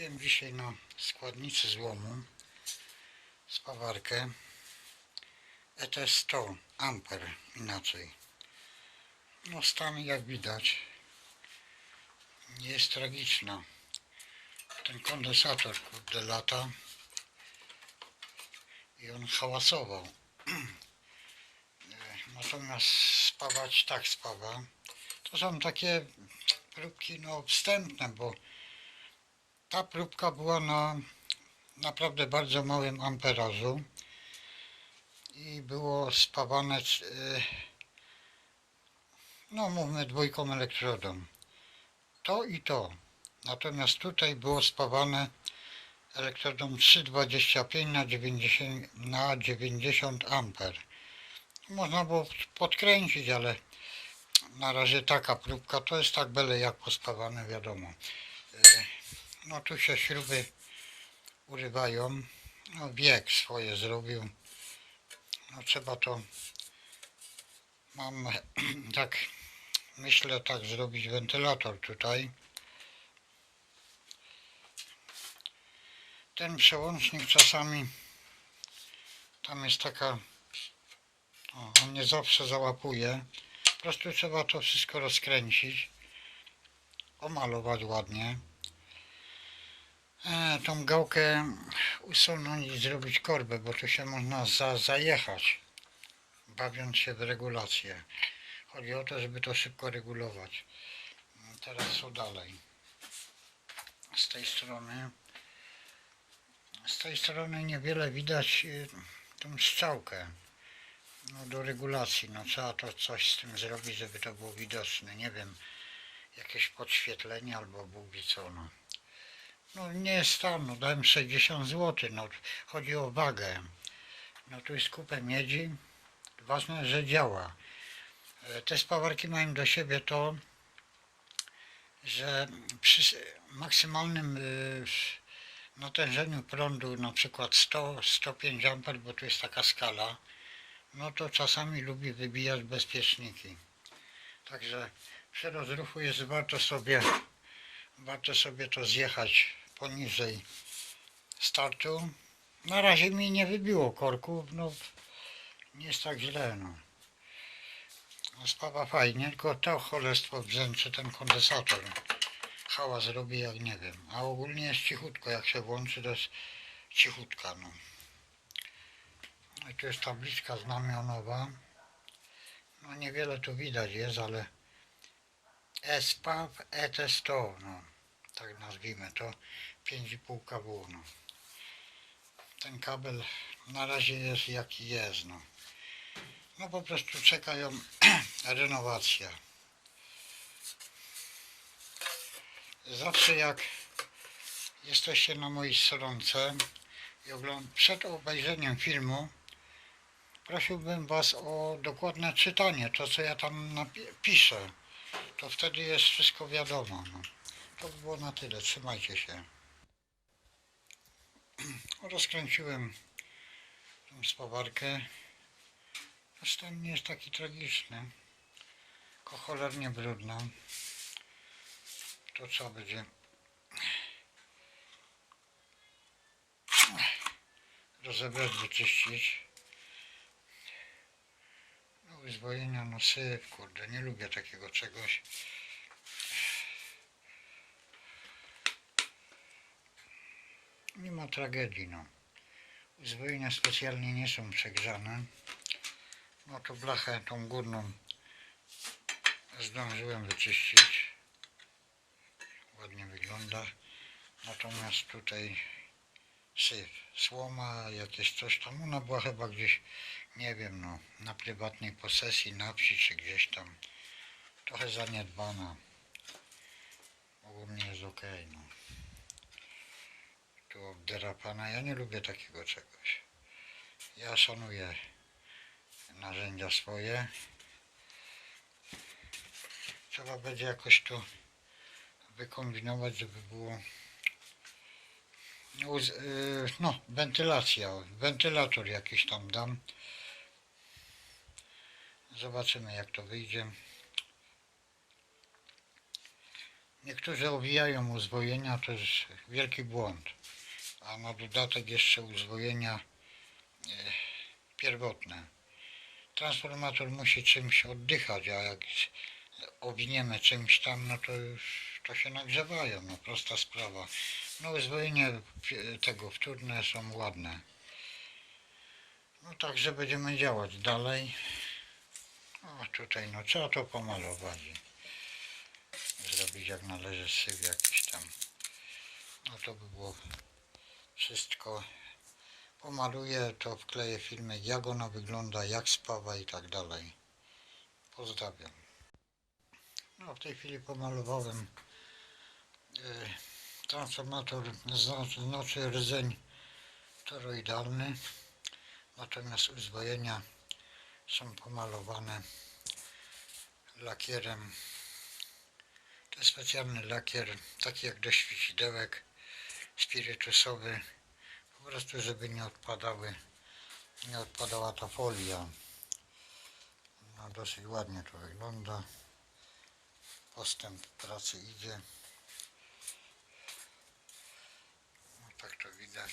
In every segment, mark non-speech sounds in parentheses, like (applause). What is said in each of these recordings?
Kupiłem dzisiaj na składnicy złomu spawarkę ETS 100 amper inaczej. No stan jak widać jest tragiczna. Ten kondensator kurde lata i on hałasował. E, Natomiast spawać tak spawa. To są takie próbki no wstępne, bo ta próbka była na naprawdę bardzo małym amperażu i było spawane e, no mówmy dwójką elektrodą. To i to. Natomiast tutaj było spawane elektrodą 3,25 na 90, na 90 amper. Można było podkręcić, ale na razie taka próbka to jest tak byle jak pospawane wiadomo. No tu się śruby urywają. No wiek swoje zrobił. No trzeba to mam (clears throat) tak myślę tak zrobić wentylator tutaj. Ten przełącznik czasami tam jest taka o, on nie zawsze załapuje. Po prostu trzeba to wszystko rozkręcić. Omalować ładnie. E, tą gałkę usunąć i zrobić korbę, bo tu się można za, zajechać, bawiąc się w regulację. Chodzi o to, żeby to szybko regulować. No, Teraz co dalej? Z tej strony z tej strony niewiele widać y, tą strzałkę no, do regulacji. No trzeba to coś z tym zrobić, żeby to było widoczne. Nie wiem, jakieś podświetlenie albo Bóg co. No. No nie jest tam, no dałem 60 zł. No, chodzi o wagę. No tu jest kupę miedzi. Ważne, że działa. E, Te spawarki mają do siebie to, że przy maksymalnym y, natężeniu prądu, na przykład 100-105 A, bo tu jest taka skala, no to czasami lubi wybijać bezpieczniki. Także przy rozruchu jest warto sobie, warto sobie to zjechać poniżej startu. Na razie mi nie wybiło korków, no nie jest tak źle, no. no spawa fajnie, tylko to cholerstwo brzęczy ten kondensator. Hałas robi jak nie wiem, a ogólnie jest cichutko, jak się włączy to jest cichutka, no. No i tu jest tabliczka znamionowa. No niewiele tu widać jest, ale SPAW ET100, no tak nazwijmy to, 5,5 kW, no. Ten kabel na razie jest jaki jest, no. No po prostu czekają (clears throat) renowacja. Zawsze jak jesteście na mojej stronce i ogląd- przed obejrzeniem filmu prosiłbym Was o dokładne czytanie, to co ja tam piszę. To wtedy jest wszystko wiadomo. No. To by było na tyle. Trzymajcie się. (clears throat) Rozkręciłem tą spawarkę. Stan nie jest taki tragiczny. Tylko cholernie brudna. To trzeba będzie (clears throat) rozebrać, wyczyścić. No uzwojenia, no syf, kurde, nie lubię takiego czegoś. Ma tragedii, no. Uzwojenia specjalnie nie są przegrzane. No to blachę tą górną zdążyłem wyczyścić. Ładnie wygląda. Natomiast tutaj syf, słoma, jakieś coś tam. Ona była chyba gdzieś, nie wiem, no, na prywatnej posesji, na wsi czy gdzieś tam. Trochę zaniedbana. Ogólnie jest ok, no. Tu obderapana. Ja nie lubię takiego czegoś. Ja szanuję narzędzia swoje. Trzeba będzie jakoś to wykombinować, żeby było y, no, wentylacja, wentylator jakiś tam dam. Zobaczymy jak to wyjdzie. Niektórzy owijają uzwojenia, to jest wielki błąd. A na dodatek jeszcze uzwojenia e, pierwotne. Transformator musi czymś oddychać, a jak owiniemy czymś tam, no to już to się nagrzewają, no prosta sprawa. No uzwojenie tego wtórne są ładne. No także będziemy działać dalej. O tutaj no trzeba to pomalować. Zrobić jak należy syf jakiś tam. No to by było wszystko. Pomaluję to, wkleję filmy jak ona wygląda, jak spawa i tak dalej. Pozdrawiam. No w tej chwili pomalowałem e, transformator, znaczy rdzeń toroidalny. Natomiast uzwojenia są pomalowane lakierem. To jest specjalny lakier, taki jak do świecidełek, spirytusowy. Po prostu, żeby nie odpadały, nie odpadała ta folia. No, dosyć ładnie to wygląda. Postęp pracy idzie. No, tak to widać.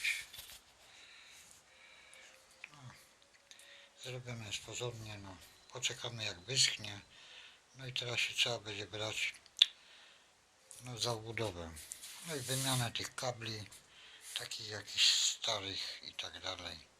Zrobione jest porządnie, no. Poczekamy jak wyschnie. No i teraz się trzeba będzie brać no, za budowę. No i wymianę tych kabli, takich jakichś starych i tak dalej.